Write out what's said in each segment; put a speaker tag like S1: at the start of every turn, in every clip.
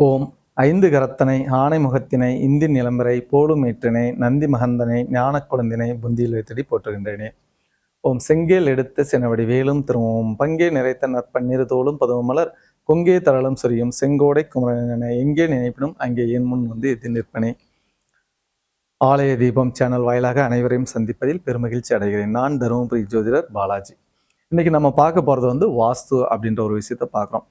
S1: ஓம். ஐந்து கரத்தனை ஆனை முகத்தினை இந்தி நிலம்பரை போலும் ஏற்றினை நந்தி மகந்தனை ஞான குழந்தினை புந்தியில் வைத்தடி போற்றுகின்றேனே. ஓம். செங்கேல் எடுத்த செனவடி வேலும் திரும்பவும் பங்கே நிறைத்த நற்பன்னீர் தோளும் பதுவும் மலர் கொங்கே தரளும் சொரியும் செங்கோடை குமரனை எங்கே நினைப்பினும் அங்கே என் முன் வந்து எதி நிற்பனே. ஆலய தீபம் சேனல் வாயிலாக அனைவரையும் சந்திப்பதில் பெருமகிழ்ச்சி அடைகிறேன். நான் தருமபுரி ஜோதிடர் பாலாஜி. இன்னைக்கு நம்ம பார்க்க போகிறது வந்து வாஸ்து அப்படின்ற ஒரு விஷயத்தை பார்க்குறோம்.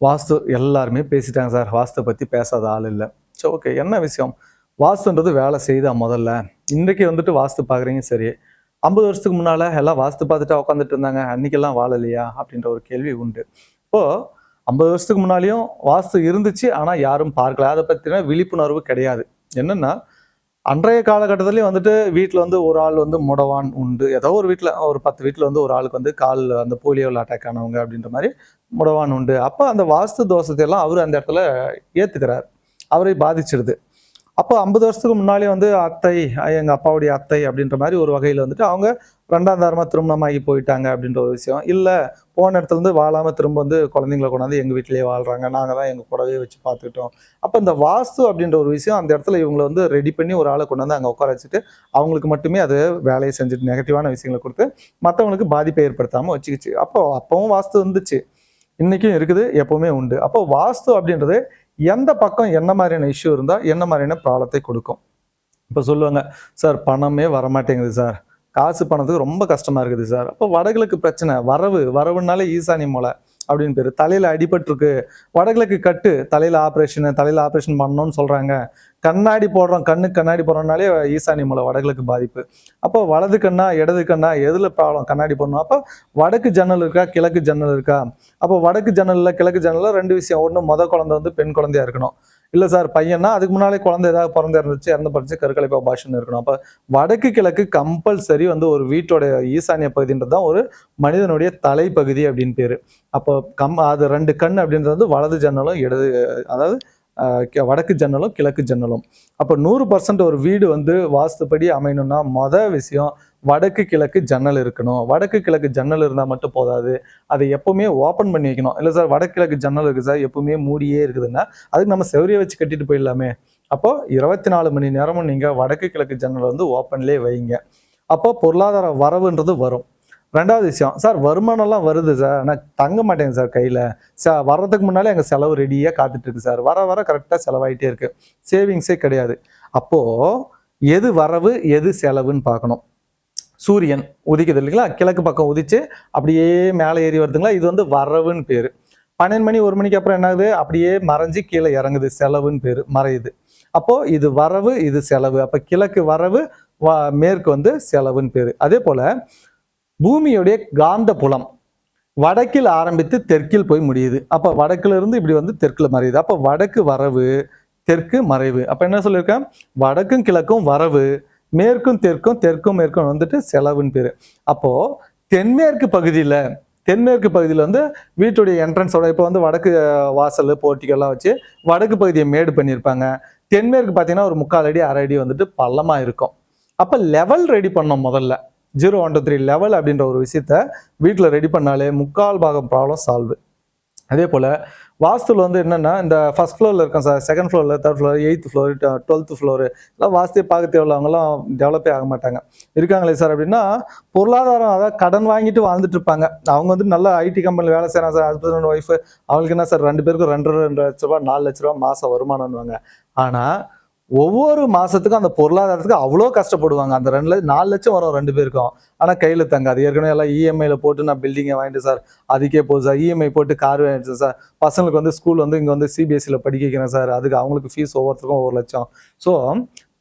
S1: வாஸ்து எல்லாருமே பேசிட்டாங்க சார். வாஸ்து பற்றி பேசாத ஆள் இல்லை. ஸோ ஓகே என்ன விஷயம்? வாஸ்துன்றது வேலை செய்தா முதல்ல. இன்றைக்கு வந்துட்டு வாஸ்து பார்க்குறீங்க சரி. ஐம்பது வருஷத்துக்கு முன்னால் எல்லாம் வாஸ்து பார்த்துட்டு உட்காந்துட்டு இருந்தாங்க. அன்றைக்கெல்லாம் வாழலையா? அப்படின்ற ஒரு கேள்வி உண்டு. இப்போது ஐம்பது வருஷத்துக்கு முன்னாலேயும் வாஸ்து இருந்துச்சு ஆனால் யாரும் பார்க்கல. அதை பற்றின விழிப்புணர்வு கிடையாது. என்னென்னா அன்றைய காலகட்டத்திலையும் வந்துட்டு வீட்டில் வந்து ஒரு ஆள் வந்து முடவான் உண்டு. ஏதோ ஒரு வீட்டில் ஒரு பத்து வீட்டில் வந்து ஒரு ஆளுக்கு வந்து கால் அந்த போலியோவில் அட்டாக் ஆனவங்க அப்படின்ற மாதிரி முடவான் உண்டு. அப்போ அந்த வாஸ்து தோஷத்தை எல்லாம் அவர் அந்த இடத்துல ஏற்றுக்கிறார் அவரை பாதிச்சிடுது அப்போ ஐம்பது வருஷத்துக்கு முன்னாலே வந்து அத்தை எங்கள் அப்பாவுடைய அத்தை அப்படின்ற மாதிரி ஒரு வகையில் வந்துட்டு அவங்க ரெண்டாம் தாரமாக திருமணமாகி போயிட்டாங்க அப்படின்ற ஒரு விஷயம். இல்லை போன இடத்துலேருந்து வாழாமல் திரும்ப வந்து குழந்தைங்கள கொண்டாந்து எங்கள் வீட்டிலேயே வாழ்கிறாங்க நாங்கள் தான் எங்கள் கூடவே வச்சு பார்த்துக்கிட்டோம். அப்போ இந்த வாஸ்து அப்படின்ற ஒரு விஷயம் அந்த இடத்துல இவங்களை வந்து ரெடி பண்ணி ஒரு ஆளை கொண்டு வந்து அங்கே உட்கார வச்சுட்டு அவங்களுக்கு மட்டுமே அது வேலையை செஞ்சுட்டு நெகட்டிவான விஷயங்களை கொடுத்து மற்றவங்களுக்கு பாதிப்பை ஏற்படுத்தாமல் வச்சுக்கிச்சு. அப்போ அப்பவும் வாஸ்து இருந்துச்சு. இன்றைக்கும் இருக்குது எப்போவுமே உண்டு. அப்போ வாஸ்து அப்படின்றது எந்த பக்கம் என்ன மாதிரியான இஷ்யூ இருந்தால் என்ன மாதிரியான ப்ராப்ளத்தை கொடுக்கும். இப்போ சொல்லுவாங்க சார் பணமே வரமாட்டேங்குது சார். காசு பணத்துக்கு ரொம்ப கஷ்டமாக இருக்குது சார். அப்போ வடகிழக்கு பிரச்சனை வரவு வரவுனாலே ஈசானி மூலை அப்படின்னு பேர். தலையில் அடிபட்டிருக்கு. வடகிழக்கு கட்டு தலையில் ஆப்ரேஷனு தலையில் ஆப்ரேஷன் பண்ணணும்னு சொல்கிறாங்க கண்ணாடி போடுறோம் கண்ணுக்கு கண்ணாடி போடுறோம்னாலே ஈசானி மூலை வடகிழக்கு பாதிப்பு. அப்போ வலது கண்ணா இடது கண்ணா எதில் ப்ராப்ளம் கண்ணாடி போடணும். அப்போ வடக்கு ஜன்னல் இருக்கா கிழக்கு ஜன்னல் இருக்கா? அப்போ வடக்கு ஜன்னலில் கிழக்கு ஜன்னலில் ரெண்டு விஷயம். ஒன்று முத குழந்தை வந்து பெண் குழந்தையா இருக்கணும். இல்லை சார் பையன்னா அதுக்கு முன்னாலே குழந்தை ஏதாவது பிறந்து இருந்துச்சு இறந்து படிச்சு கருக்கலைப்பா பாஷன் இருக்கணும். அப்போ வடக்கு கிழக்கு கம்பல்சரி வந்து ஒரு வீட்டோட ஈசானிய பகுதின்றது தான் ஒரு மனிதனுடைய தலைப்பகுதி அப்படின்னு பேர். அப்போ கம் அது ரெண்டு கண் அப்படின்றது வந்து வலது ஜன்னலும் இடது அதாவது வடக்கு ஜன்னலும் கிழக்கு ஜன்னலும். அப்போ நூறு பர்சன்ட் ஒரு வீடு வந்து வாஸ்துப்படி அமையணும்னா மொதல் விஷயம் வடக்கு கிழக்கு ஜன்னல் இருக்கணும். வடக்கு கிழக்கு ஜன்னல் இருந்தால் மட்டும் போதாது. அதை எப்பவுமே ஓப்பன் பண்ணி வைக்கணும். இல்லை சார் வடக்கு கிழக்கு ஜன்னல் இருக்குது சார் எப்பவுமே மூடியே இருக்குதுன்னா அதுக்கு நம்ம செவரியை வச்சு கட்டிட்டு போயிடலாமே. அப்போ இருபத்தி நாலு மணி நேரமும் நீங்கள் வடக்கு கிழக்கு ஜன்னல் வந்து ஓப்பன்லேயே வைங்க. அப்போ பொருளாதார வரவுன்றது வரும். ரெண்டாவது விஷயம் சார் வருமானம்லாம் வருது சார் ஆனால் தங்க மாட்டேங்குது சார் கையில். சார் வர்றதுக்கு முன்னாலே எங்கள் செலவு ரெடியாக காத்துட்ருக்கு சார் வர வர கரெக்டாக செலவாயிட்டே இருக்குது சேவிங்ஸே கிடையாது. அப்போது எது வரவு எது செலவுன்னு பார்க்கணும். சூரியன் உதிக்குது இல்லைங்களா? கிழக்கு பக்கம் உதிச்சு அப்படியே மேலே ஏறி வருதுங்களா? இது வந்து வரவுன்னு பேர். பன்னெண்டு மணி ஒரு மணிக்கு அப்புறம் என்ன ஆகுது அப்படியே மறைஞ்சு கீழே இறங்குது. செலவுன்னு பேர். மறையுது. அப்போது இது வரவு இது செலவு. அப்போ கிழக்கு வரவு வ- மேற்கு வந்து செலவுன்னு பேர். அதே போல் பூமியுடைய காந்த புலம் வடக்கில் ஆரம்பித்து தெற்கில் போய் முடியுது. அப்போ வடக்குல இருந்து இப்படி வந்து தெற்கில் மறையுது. அப்போ வடக்கு வரவு தெற்கு மறைவு. அப்போ என்ன சொல்லியிருக்கேன்? வடக்கும் கிழக்கும் வரவு மேற்கும் தெற்கும் தெற்கும் மேற்கும் வந்துட்டு செலவுன்னு பேர். அப்போது தென்மேற்கு பகுதியில் தென்மேற்கு பகுதியில் வந்து வீட்டுடைய என்ட்ரன்ஸோட இப்போ வந்து வடக்கு வாசல் போட்டிகள்லாம் வச்சு வடக்கு பகுதியை மேடு பண்ணியிருப்பாங்க. தென்மேற்கு பார்த்தீங்கன்னா ஒரு முக்கால் அடி அரை அடி வந்துட்டு பள்ளமாக இருக்கும். அப்போ லெவல் ரெடி பண்ணோம் முதல்ல. Zero one two three level அப்படின்ற ஒரு விஷயத்த வீட்டில் ரெடி பண்ணாலே முக்கால் பாகம் ப்ராப்ளம் சால்வ் அதே போல் வாஸ்துல வந்து என்னென்னா இந்த ஃபஸ்ட் ஃப்ளோரில் இருக்கோம் சார் செகண்ட் ஃப்ளோரில் third floor eighth floor twelfth floor எல்லாம் வாஸ்தே பார்க்க தேவையில்லவங்கலாம் டெவலப்பே ஆக மாட்டாங்க. இருக்காங்களே சார் அப்படின்னா பொருளாதாரம் அதாவது கடன் வாங்கிட்டு வாழ்ந்துட்டு இருப்பாங்க. அவங்க வந்து நல்ல ஐடி கம்பெனியில் வேலை செய்கிறாங்க சார் ஹஸ்பண்ட் அண்ட் ஒய்ஃபு அவங்களுக்கு என்ன சார் ரெண்டு பேருக்கும் ரெண்டு ரெண்டு லட்ச ரூபா நாலு லட்ச ரூபா மாதம் வருமானம்னுவாங்க. ஆனால் ஒவ்வொரு மாசத்துக்கும் அந்த பொருளாதாரத்துக்கு அவ்வளோ கஷ்டப்படுவாங்க. அந்த ரெண்டு நாலு லட்சம் வரும் ரெண்டு பேருக்கும். ஆனால் கையில் தங்காது. ஏற்கனவே எல்லாம் இஎம்ஐயில் போட்டு நான் பில்டிங்கை வாங்கிட்டு சார். அதுக்கே போகுது சார். இஎம்ஐ போட்டு கார் வாங்கிட்டேன் சார். பசங்களுக்கு வந்து ஸ்கூல் வந்து இங்கே வந்து சிபிஎஸ்சியில் படிக்க வைக்கிறேன் சார். அதுக்கு அவங்களுக்கு ஃபீஸ் ஒவ்வொருத்தருக்கும் ஒவ்வொரு லட்சம். ஸோ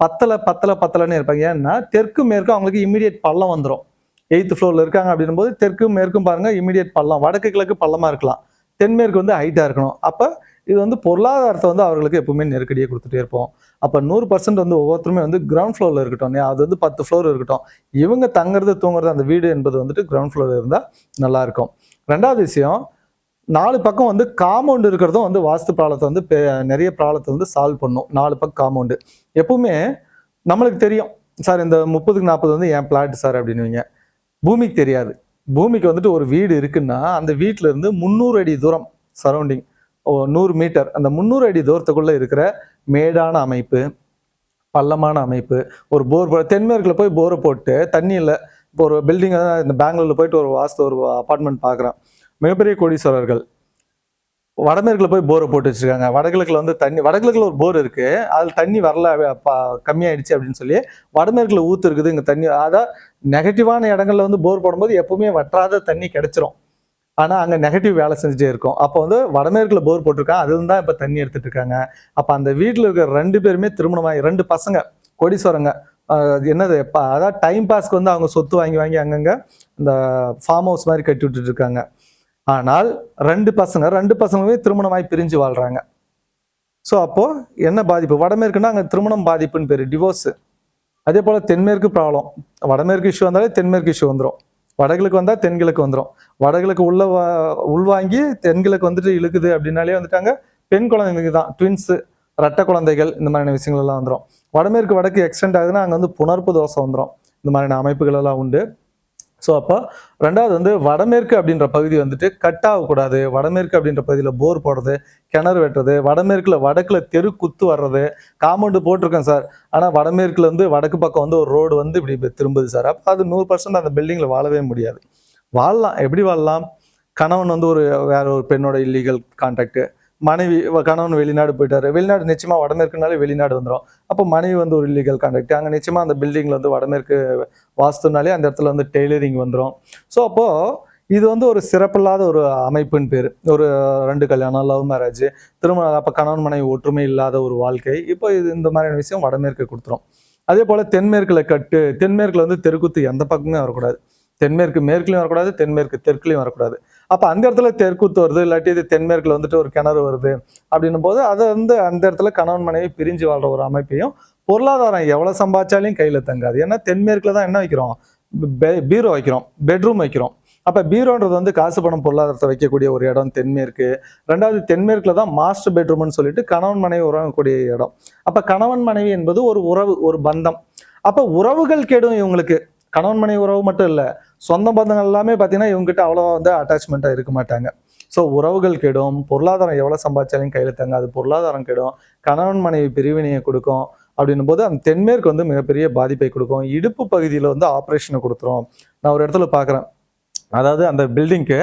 S1: பத்தலை பத்தலை பத்தலைன்னு இருப்பாங்க. ஏன்னா தெற்கு மேற்கு அவங்களுக்கு இமீடியட் பள்ளம் வந்துடும் எயித்து ஃப்ளோரில் இருக்காங்க அப்படின்னும் போது தெற்கும் மேற்கும் பாருங்கள் இமீடியட் பள்ளம். வடக்கு கிழக்கு பள்ளமாக இருக்கலாம். தென்மேற்கு வந்து ஹைட்டாக இருக்கணும். அப்போ இது வந்து பொருளாதாரத்தை வந்து அவர்களுக்கு எப்பவுமே நெருக்கடியை கொடுத்துட்டே இருப்போம். அப்போ நூறு பர்சன்ட் வந்து ஒவ்வொருத்தருமே வந்து கிரவுண்ட் ஃப்ளோரில் இருக்கட்டும். அது வந்து பத்து ஃப்ளோர் இருக்கட்டும். இவங்க தங்குறது தூங்குறது அந்த வீடு என்பது வந்துட்டு கிரவுண்ட் ஃப்ளோரில் இருந்தால் நல்லாயிருக்கும் ரெண்டாவது விஷயம் நாலு பக்கம் வந்து காம்பவுண்ட் இருக்கிறதும் வந்து வாஸ்து ப்ராப்ளத்தை வந்து பெ- நிறைய ப்ராப்ளத்தை வந்து சால்வ் பண்ணும். நாலு பக்கம் காம்பவுண்டு எப்பவுமே நம்மளுக்கு தெரியும். சார் இந்த முப்பதுக்கு நாற்பது வந்து என் பிளாட் சார் அப்படின்னுவீங்க. பூமிக்கு தெரியாது. பூமிக்கு வந்துட்டு ஒரு வீடு இருக்குன்னா அந்த வீட்டிலேருந்து முந்நூறு அடி தூரம் சரௌண்டிங் நூறு மீட்டர். அந்த முந்நூறு அடி தூரத்துக்குள்ளே இருக்கிற மேடான அமைப்பு பள்ளமான அமைப்பு ஒரு போர் போ போய் போரை போட்டு தண்ணி இல்லை இப்போ ஒரு பில்டிங் இந்த பெங்களூரில் போயிட்டு ஒரு வாஸ்து ஒரு அப்பார்ட்மெண்ட் பார்க்குறேன் மிகப்பெரிய கோடீஸ்வரர்கள். வடமேற்கில் போய் போரை போட்டு வச்சிருக்காங்க. வடகிழக்கில் வந்து தண்ணி வடகிழக்கில் ஒரு போர் இருக்குது அதில் தண்ணி வரல ப- கம்மியாயிடுச்சு அப்படின்னு சொல்லி வடமேற்கில் ஊற்று இருக்குது இங்கே தண்ணி. அதான் நெகட்டிவான இடங்கள்ல வந்து போர் போடும்போது எப்பவுமே வற்றாத தண்ணி கிடச்சிரும். ஆனால் அங்கே நெகட்டிவ் வேலை செஞ்சுட்டே இருக்கும். அப்போ வந்து வடமேற்கில் போர் போட்டிருக்காங்க அதுல தான் இப்போ தண்ணி எடுத்துட்டு இருக்காங்க. அப்போ அந்த வீட்டில் இருக்கிற ரெண்டு பேருமே திருமணமாகி ரெண்டு பசங்க கோடீஸ்வரங்க அது என்னது ப- அதாவது டைம் பாஸ்க்கு வந்து அவங்க சொத்து வாங்கி வாங்கி அங்கங்கே இந்த ஃபார்ம் ஹவுஸ் மாதிரி கட்டி விட்டுட்டு இருக்காங்க. ஆனால் ரெண்டு பசங்க ரெண்டு பசங்களுமே திருமணமாய் பிரிஞ்சு வாழ்கிறாங்க ஸோ அப்போது என்ன பாதிப்பு? வடமேற்குன்னா அங்கே திருமணம் பாதிப்புன்னு பேர் டிவோர்ஸு அதே போல் தென்மேற்கு ப்ராப்ளம் வடமேற்கு இஷ்யூ வந்தாலே தென்மேற்கு இஷ்யூ வந்துடும் வடகிழக்கு வந்தால் தென்கிழக்கு வந்துடும் வடகிழக்கு உள்ள உள்வாங்கி தென்கிழக்கு வந்துட்டு இழுக்குது அப்படின்னாலே வந்துட்டாங்க பெண் குழந்தைங்களுக்கு தான். ட்வின்ஸு ரட்ட குழந்தைகள் இந்த மாதிரியான விஷயங்கள் எல்லாம் வந்துடும் வடமேற்கு வடக்கு எக்ஸ்டெண்ட் ஆகுதுன்னா அங்கே வந்து புணர்ப்பு தோசை வந்துடும் இந்த மாதிரியான அமைப்புகள் எல்லாம் உண்டு. ஸோ அப்போ ரெண்டாவது வந்து வடமேற்கு அப்படின்ற பகுதி வந்துட்டு கட் ஆகக்கூடாது. வடமேற்கு அப்படின்ற பகுதியில் போர் போடுறது கிணறு வெட்டுறது வடமேற்கில் வடக்கில் தெரு குத்து வர்றது காம்பவுண்டு போட்டிருக்கேன் சார் ஆனால் வடமேற்கில் வந்து வடக்கு பக்கம் வந்து ஒரு ரோடு வந்து இப்படி திரும்புது சார் அப்போ அது நூறு பர்சன்ட் அந்த பில்டிங்கில் வாழவே முடியாது. வாழலாம். எப்படி வாழலாம்? கணவன் வந்து ஒரு வேற ஒரு பெண்ணோட இல்லீகல் கான்டாக்ட் மனைவி கணவன் வெளிநாடு போயிட்டாரு. வெளிநாடு நிச்சயமா வடமேற்குனாலே வெளிநாடு வந்துடும் அப்போ மனைவி வந்து ஒரு இல்லீகல் கான்டாக்ட் அங்கே நிச்சயமா அந்த பில்டிங்ல வந்து வடமேற்கு வாஸ்துனாலே அந்த இடத்துல வந்து டெய்லரிங் வந்துடும் ஸோ அப்போ இது வந்து ஒரு சிறப்பில்லாத ஒரு அமைப்புன்னு பேர். ஒரு ரெண்டு கல்யாணம் லவ் மேரேஜ் திருமணம் அப்போ கணவன் மனைவி ஒற்றுமை இல்லாத ஒரு வாழ்க்கை. இப்போ இது இந்த மாதிரியான விஷயம் வடமேற்கு கொடுத்துரும். அதே போல தென்மேற்குல கட்டு தென்மேற்குல வந்து தெருக்குத்து எந்த பக்கமே வரக்கூடாது. தென்மேற்கு மேற்குலையும் வரக்கூடாது தென்மேற்கு தெற்குலையும் வரக்கூடாது. அப்போ அந்த இடத்துல தெற்குத்து வருது இல்லாட்டி இது தென்மேற்கில் வந்துட்டு ஒரு கிணறு வருது அப்படின்னும் போது அதை வந்து அந்த இடத்துல கணவன் மனைவி பிரிஞ்சு வாழ்ற ஒரு அமைப்பையும் பொருளாதாரம் எவ்வளோ சம்பாதிச்சாலையும் கையில் தங்காது. ஏன்னா தென்மேற்கில் தான் என்ன வைக்கிறோம்? பீரோ வைக்கிறோம் பெட்ரூம் வைக்கிறோம். அப்போ பீரோன்றது வந்து காசு பணம் பொருளாதாரத்தை வைக்கக்கூடிய ஒரு இடம் தென்மேற்கு ரெண்டாவது தென்மேற்கில் தான் மாஸ்டர் பெட்ரூம்னு சொல்லிட்டு கணவன் மனைவி உறவக்கூடிய இடம். அப்போ கணவன் மனைவி என்பது ஒரு உறவு ஒரு பந்தம். அப்போ உறவுகள் கெடும் இவங்களுக்கு. கணவன் மனைவி உறவு மட்டும் இல்லை. சொந்த பந்தங்கள் எல்லாமே பார்த்தீங்கன்னா இவங்ககிட்ட அவ்வளோ வந்து அட்டாச்மெண்ட்டாக இருக்க மாட்டாங்க. ஸோ உறவுகள் கெடும் பொருளாதாரம் எவ்வளோ சம்பாதிச்சாலும் கையில் தங்காது பொருளாதாரம் கெடும் கணவன் மனைவி பிரிவினையை கொடுக்கும் அப்படின்னும் போது அந்த தென்மேற்கு வந்து மிகப்பெரிய பாதிப்பை கொடுக்கும். இடுப்பு பகுதியில் வந்து ஆப்ரேஷனை கொடுத்துரும். நான் ஒரு இடத்துல பார்க்குறேன் அதாவது அந்த பில்டிங்க்கு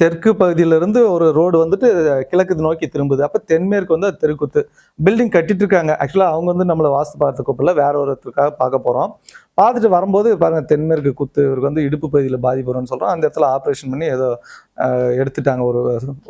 S1: தெற்கு பகுதியிலிருந்து ஒரு ரோடு வந்துட்டு கிழக்கு நோக்கி திரும்புது. அப்போ தென்மேற்கு வந்து அது தெருக்குத்து. பில்டிங் கட்டிட்டு இருக்காங்க. ஆக்சுவலாக அவங்க வந்து நம்மளை வாஸ்து பார்த்து கூப்பிடல. வேற ஒருத்தருக்காக பார்க்க போகிறோம் பார்த்துட்டு வரும்போது பாருங்கள் தென்மேற்கு குத்து இவருக்கு வந்து இடுப்பு பகுதியில் பாதிப்பு வரும்னு சொல்கிறோம் அந்த இடத்துல ஆப்ரேஷன் பண்ணி ஏதோ எடுத்துட்டாங்க.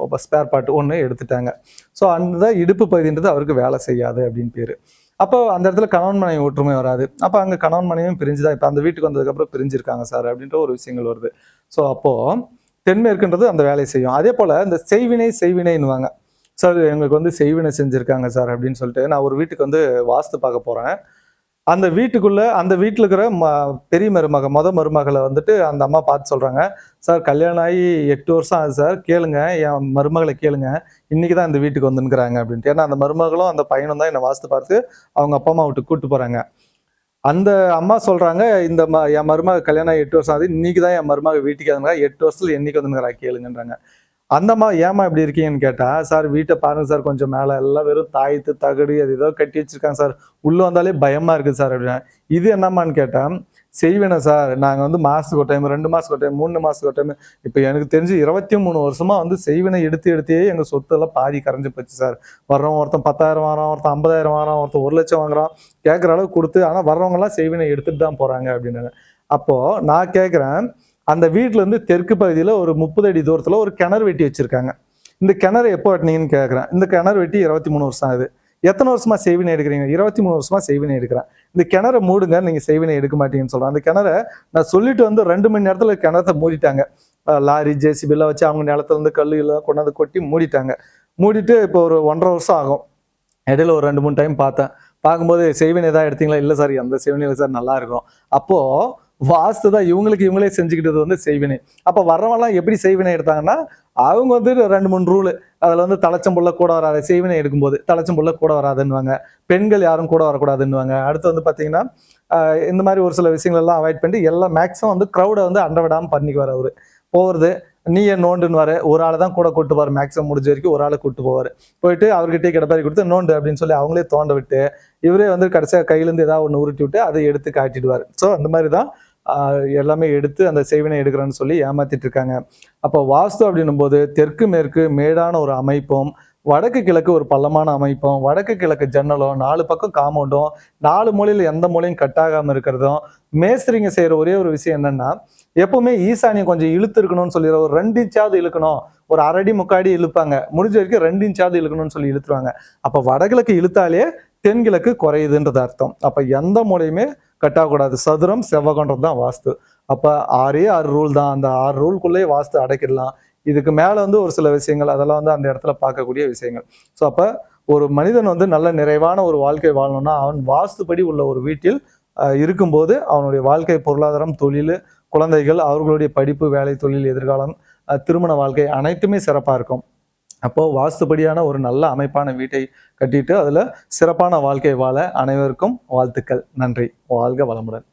S1: ஒரு ஸ்பேர் பார்ட் ஒன்று எடுத்துட்டாங்க. ஸோ அந்த இடுப்பு பகுதின்றது அவருக்கு வேலை செய்யாது அப்படின்னு பேர். அப்போ அந்த இடத்துல கணவன் மனைவி ஒற்றுமை வராது. அப்போ அங்கே கணவன் மனைவியும் பிரிஞ்சு தான் இப்போ அந்த வீட்டுக்கு வந்ததுக்கப்புறம் பிரிஞ்சிருக்காங்க சார் அப்படின்ற ஒரு விஷயங்கள் வருது. ஸோ அப்போது தென்மேற்குன்றது அந்த வேலையை செய்யும். அதே போல் இந்த செய்வினை செய்வினைன்னுவாங்க. சார் எங்களுக்கு வந்து செய்வினை செஞ்சுருக்காங்க சார் அப்படின்னு சொல்லிட்டு நான் ஒரு வீட்டுக்கு வந்து வாஸ்து பார்க்க போகிறேன் அந்த வீட்டுக்குள்ளே அந்த வீட்டில் இருக்கிற ம பெரிய மருமக மொத மருமகளை வந்துட்டு அந்த அம்மா பார்த்து சொல்கிறாங்க சார் கல்யாணம் ஆகி எட்டு வருஷம் ஆகுது சார் கேளுங்க என் மருமகளை கேளுங்க இன்றைக்கி தான் இந்த வீட்டுக்கு வந்துன்னுக்குறாங்க அப்படின்ட்டு. ஏன்னா அந்த மருமகளும் அந்த பையனும் தான் என்னை வாஸ்து பார்த்து அவங்க அப்பா அம்மா வீட்டுக்கு கூப்பிட்டு போகிறாங்க அந்த அம்மா சொல்கிறாங்க இந்த ம என் மருமக கல்யாணம் ஆகி எட்டு வருஷம் ஆகுது இன்றைக்கி தான் என் மருமக வீட்டுக்கு வந்துங்க எட்டு வருஷத்தில் என்றைக்கு வந்துங்கிறா கேளுங்கன்றாங்க. அந்த அம்மா ஏமா இப்படி இருக்கீங்கன்னு கேட்டால் சார் வீட்டை பாருங்க சார் கொஞ்சம் மேலே. எல்லாம் வெறும் தாயத்து தகடு அது ஏதோ கட்டி வச்சிருக்காங்க சார். உள்ளே வந்தாலே பயமாக இருக்குது சார் அப்படின்னா. இது என்னம்மான்னு கேட்டால் செய்வேனே சார். நாங்கள் வந்து மாதத்துக்கு ஒரு டைம் ரெண்டு மாதத்துக்கு ஒரு டைம் மூணு மாதத்துக்கு ஒரு டைம் இப்போ எனக்கு தெரிஞ்சு இருபத்தி மூணு வருஷமாக வந்து செய்வினை எடுத்து எடுத்தே எங்கள் சொத்தெல்லாம் பாதி கரைஞ்சி போச்சு சார். வர்றவன் ஒருத்தன் பத்தாயிரம் வாரம் ஒருத்தன் ஐம்பதாயிரம் வாரம் ஒருத்தன் ஒரு லட்சம் வாங்குறான். கேட்குற அளவுக்கு கொடுத்து ஆனால் வர்றவங்கலாம் செய்வினை எடுத்துகிட்டு தான் போகிறாங்க அப்படின்னாங்க அப்போது நான் கேட்குறேன் அந்த வீட்டிலேருந்து தெற்கு பகுதியில் ஒரு முப்பது அடி தூரத்தில் ஒரு கிணறு வெட்டி வச்சுருக்காங்க. இந்த கிணறு எப்போ வெட்டினீங்கன்னு கேட்குறேன் இந்த கிணறு வெட்டி இருபத்தி மூணு வருஷம் ஆகுது. எத்தனை வருஷமாக செய்வினை எடுக்கிறீங்க? இருபத்தி மூணு வருஷமாக செய்வினை எடுக்கிறேன். இந்த கிணறு மூடுங்க நீங்கள் செய்வினை எடுக்க மாட்டீங்கன்னு சொல்கிறேன் அந்த கிணறு நான் சொல்லிட்டு வந்து ரெண்டு மணி நேரத்தில் கிணத்தை மூடிட்டாங்க. லாரி ஜேசிபிலாம் வச்சு அவங்க நிலத்துலேருந்து இருந்து கல்லு எல்லாம் கொண்டாந்து கொட்டி மூடிட்டாங்க. மூடிட்டு இப்போ ஒரு ஒன்றரை வருஷம் ஆகும். இடையில ஒரு ரெண்டு மூணு டைம் பார்த்தேன். பார்க்கும்போது செய்வினை ஏதாவது எடுத்தீங்களா? இல்லை சார் எந்த செய்வினை இல்லை சார் நல்லா இருக்கும். வாஸ்து தான் இவங்களுக்கு இவங்களே செஞ்சுக்கிட்டது வந்து செய்வினை. அப்போ வர்றவங்களாம் எப்படி செய்வினை எடுத்தாங்கன்னா அவங்க வந்து ரெண்டு மூணு ரூலு அதில் வந்து தலைச்சம்புள்ள கூட வராது. செய்வினை எடுக்கும்போது தலைச்சம்புள்ள கூட வராதுன்னுவாங்க. பெண்கள் யாரும் கூட வரக்கூடாதுன்னுவாங்க. அடுத்து வந்து பார்த்தீங்கன்னா இந்த மாதிரி ஒரு சில விஷயங்கள் எல்லாம் அவாய்ட் பண்ணிட்டு எல்லாம் மேக்ஸிமம் வந்து க்ரௌடை வந்து அண்டை விடாமல் பண்ணிக்குவார் அவர். போகிறது நீ என் நோண்டுன்னு ஒரு ஆளை தான் கூட கூட்டு போவார். மேக்ஸிமம் முடிஞ்ச வரைக்கும் ஒரு ஆளை கூட்டு போவார். போயிட்டு அவர்கிட்டயே கிடப்பாரி கொடுத்து நோண்டு அப்படின்னு சொல்லி அவங்களே தோண்ட விட்டு இவரே வந்து கடைசியாக கையிலேருந்து ஏதாவது ஒன்று உருட்டி விட்டு அதை எடுத்து காட்டிடுவார். ஸோ அந்த மாதிரி தான் எல்லாமே எடுத்து அந்த செய்வினை எடுக்கிறேன்னு சொல்லி ஏமாத்திட்டு இருக்காங்க. அப்போ வாஸ்து அப்படின்னும் போது தெற்கு மேற்கு மேடான ஒரு அமைப்பும் வடக்கு கிழக்கு ஒரு பள்ளமான அமைப்பும் வடக்கு கிழக்கு ஜன்னலும் நாலு பக்கம் காம்பவுண்டும் நாலு மூலையில் எந்த மூலையும் கட்டாகாம இருக்கிறதும் மேஸ்திரிங்க செய்கிற ஒரே ஒரு விஷயம் என்னன்னா எப்பவுமே ஈசானியம் கொஞ்சம் இழுத்து இருக்கணும்னு சொல்லி ஒரு ரெண்டு இன்ச்சாவது இழுக்கணும். ஒரு அரடி முக்காடி இழுப்பாங்க. முடிஞ்ச வரைக்கும் ரெண்டு இன்ச்சாவது இழுக்கணும்னு சொல்லி இழுத்துருவாங்க. அப்போ வடகிழக்கு இழுத்தாலே தென்கிழக்கு குறையுதுன்றது அர்த்தம். அப்போ எந்த மூலையுமே கட்டாகக்கூடாது சதுரம் செவ்வகன்றது தான் வாஸ்து. அப்போ ஆறே ஆறு ரூல் தான். அந்த ஆறு ரூல்குள்ளேயே வாஸ்து அடைக்கிடலாம். இதுக்கு மேலே வந்து ஒரு சில விஷயங்கள் அதெல்லாம் வந்து அந்த இடத்துல பார்க்கக்கூடிய விஷயங்கள். ஸோ அப்போ ஒரு மனிதன் வந்து நல்ல நிறைவான ஒரு வாழ்க்கை வாழணும்னா அவன் வாஸ்துபடி உள்ள ஒரு வீட்டில் இருக்கும்போது அவனுடைய வாழ்க்கை பொருளாதாரம் தொழில் குழந்தைகள் அவர்களுடைய படிப்பு வேலை தொழில் எதிர்காலம் திருமண வாழ்க்கை அனைத்துமே சிறப்பாக இருக்கும். அப்போது வாஸ்துபடியான ஒரு நல்ல அமைப்பான வீட்டை கட்டிட்டு அதில் சிறப்பான வாழ்க்கை வாழ அனைவருக்கும் வாழ்த்துக்கள். நன்றி. வாழ்க வளமுடன்.